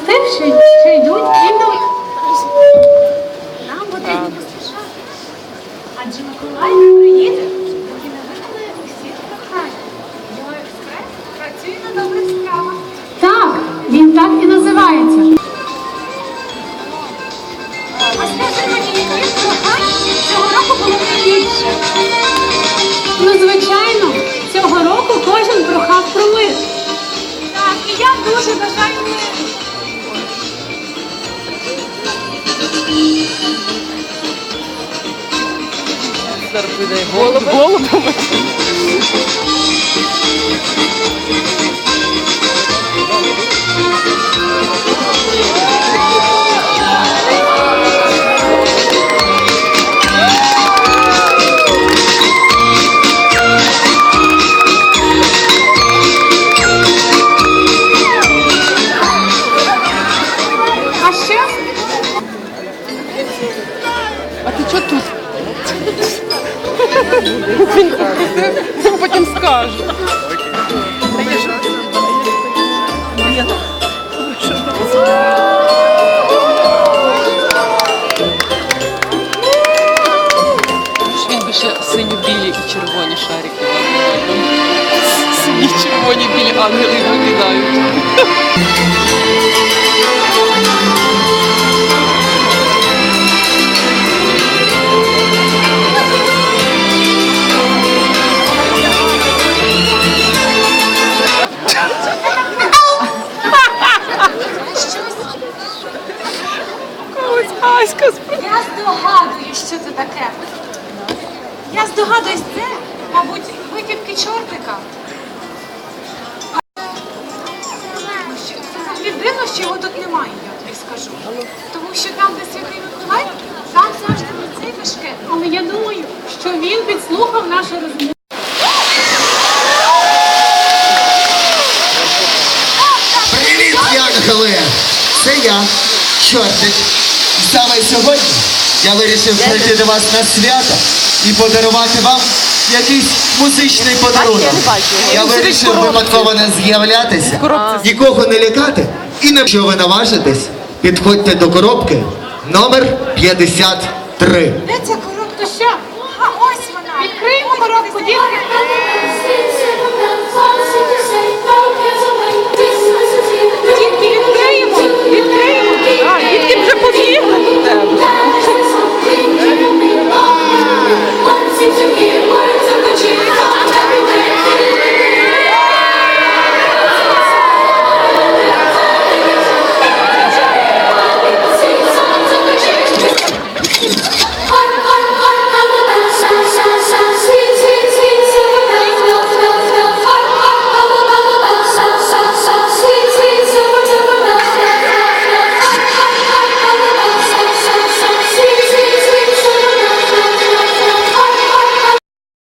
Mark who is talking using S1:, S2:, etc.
S1: Миколай. Ще, йдуть і йдуть. Нам потрібно поспішати. Адже Миколай не приїде, доки не виконає усі прохання. Його експрес працює на добрих справах. Так, він так і називається. А скажи мені, яких прохань цього року було найбільше? Ну, звичайно, цього року кожен прохав про мир.
S2: Зараз. Голубами.
S1: А ще
S2: А ти чого тут? Він він потім скаже. Він би ще синьо-білі і червоні шарики. Сині, червоні, білі ангели викидають. Аська
S1: я здогадуюсь, що це таке. Я здогадуюсь, це, мабуть, витівки чортика. Дивно, що його тут немає, я тобі скажу. Тому що там, де святий Миколай, там завжди цей бешкет. Але я думаю, що він підслухав нашу розмову.
S3: Привіт, янголи! Це я, чортик. Саме сьогодні я вирішив прийти до вас на свято і подарувати вам якийсь музичний подарунок.
S2: я
S3: вирішив випадково не з'являтися, нікого не лякати. І на що ви наважитесь, підходьте до коробки номер 53.
S1: Де ця коробка? Що? А ось вона. Відкриємо коробку, дітки.